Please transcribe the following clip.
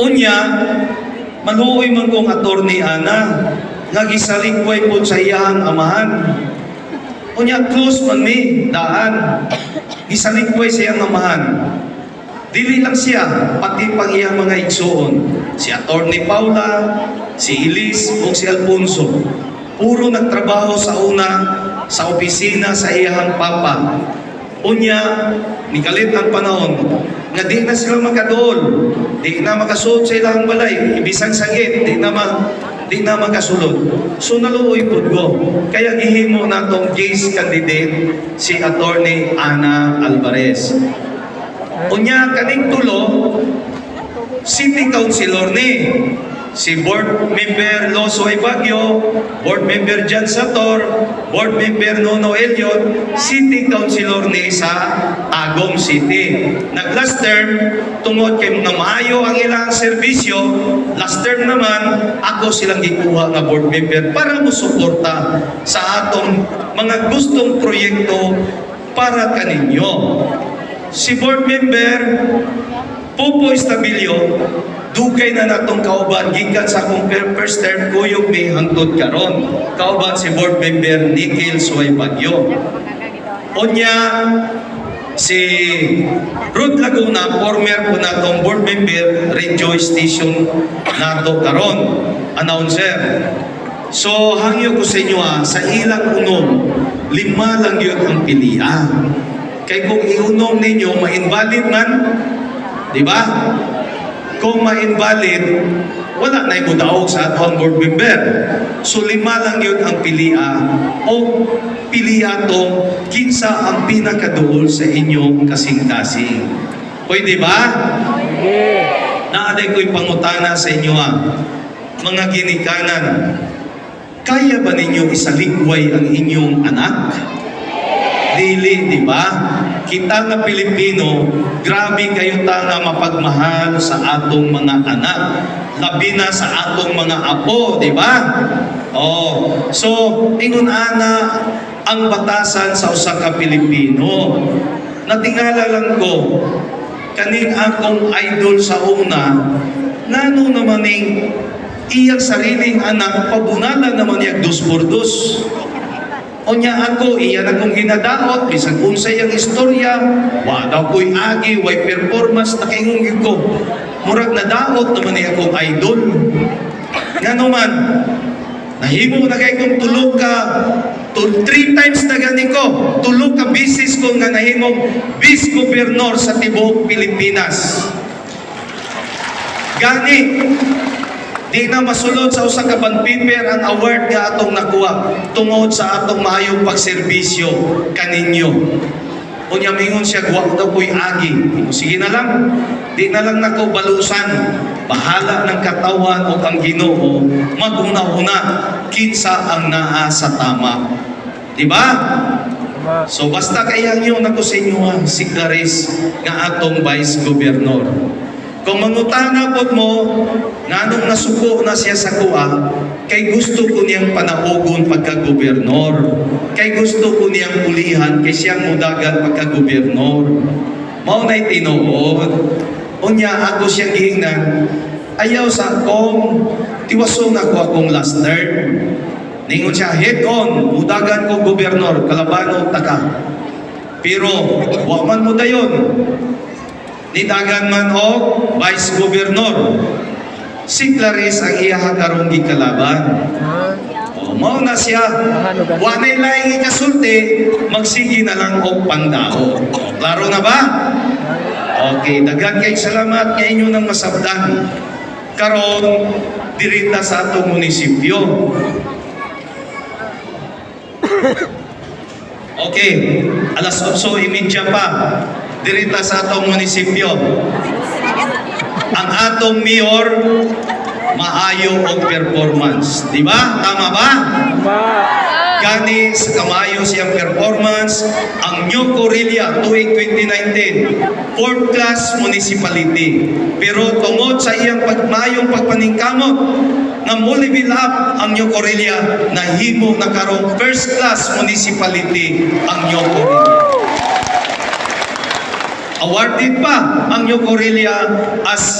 Unya, maluoy man kong attorney ana, nga gisalikway po sa iyang amahan. Unya, close man mi, daan. Gisalikway sa iyang amahan. Dili lang siya, pati pang iyang mga igsoon. Si Attorney Paula, si Elise, o si Alfonso. Puro nagtrabaho sa una, sa opisina sa iyang papa. Unya, nikalit ang panahon, nga di na sila makadool, di na makasuot sa ilang balay, ibisang sagit, di na ma, di na makasulod. So naluoy po ko. Kaya gihimo na tong case candidate si Attorney Ana Alvarez. Unya kaning tulo, City Councilor ni si Board Member Losoy Bagyo, Board Member Jan Sator, Board Member Nono Elliot, City Councilor ni sa Agom City. Nag last term, tungod kay mga maayo ang ilang serbisyo, last term naman, ako silang gikuha nga board member para mo suporta sa atong mga gustong proyekto para kaninyo. Si board member Popo Estabilio, dugay na natong kauban gikan sa akong fir- first term kuyog mi hangtod karon. Kauban si board member Nikhil Suway Bagyo. Unya si Ruth Laguna, former po natong board member Radio Station nato karon, announcer. So hangyo ko sa inyo ah, sa ilang unom, lima lang yun ang pilian. Kay kung iunom ninyo, ma-invalid man, Di ba? Kung ma-invalid, wala na yung daog sa atong board member. So lima lang yun ang pilia o pilia to kinsa ang pinakaduol sa inyong kasing-kasing. Pwede ba? Naaday ko'y pangutana sa inyo ah. Mga ginikanan, kaya ba ninyo isalikway ang inyong anak? Dili, di ba? Kita nga Pilipino, grabe kayo ta nga mapagmahal sa atong mga anak. Labi na sa atong mga apo, di ba? Oh, so ingon ana ang batasan sa usa ka Pilipino. Natingala lang ko kaning akong idol sa una, ngano naman ning iyang sariling anak pabunala naman iyang dos por dos. Unya ako, iyan akong ginadaot, bisag unsay ang istorya, wa daw ko'y agi, way performance, nakingungig ko. Murag na daot naman niya akong idol. Nga naman, nahimo na kay kong tulog ka, to, three times na gani ko, tulog ka bisis ko nga nahimong vice governor sa tibuok Pilipinas. Gani, Di na masulod sa usa ka band paper ang award nga atong nakuha tungod sa atong maayong pagserbisyo kaninyo. Unya mingon siya guwa daw ko'y agi. Sige na lang. Di na lang nako balusan. Bahala ng katawan o ang Ginoo maguna-una kinsa ang naa sa tama. Di ba? So basta kayang yun ako sa inyo ha, si Clarice nga atong Vice Governor. Kung mangutana po mo, nganong nasuko na siya sa kuha, kay gusto ko niyang panaogon pagka-gobernor. Kay gusto ko niyang pulihan, kay siyang mudagan pagka-gobernor. Mao na'y tinuod. Unya ako siyang gihingnan, ayaw sa akong, tiwaso na ko akong last term. Ningon siya, head on, mudagan ko gobernor, kalabano taka. Pero, wa man mo dayon. Nidagan man o vice governor. Si Clarice ang iya karong gikalaban. Mao na siya. Wa na laing ikasulti, magsigi na lang og pandao. O, klaro na ba? Okay, dagan kay salamat kay inyo ng masabdan. Karon dirita sa atong munisipyo. Okay, alas 8.30 pa. Dirita sa atong munisipyo. Ang atong mayor, maayo og performance. Di ba? Tama ba? Gani sa kamayo siyang performance, ang New Corilla tuwing 2019, fourth class municipality. Pero tungod sa iyang pagmayong pagpaningkamot, na muli up ang New Corilla, nahimo na karong first class municipality ang New Corilla. Awarded pa ang New Corilla as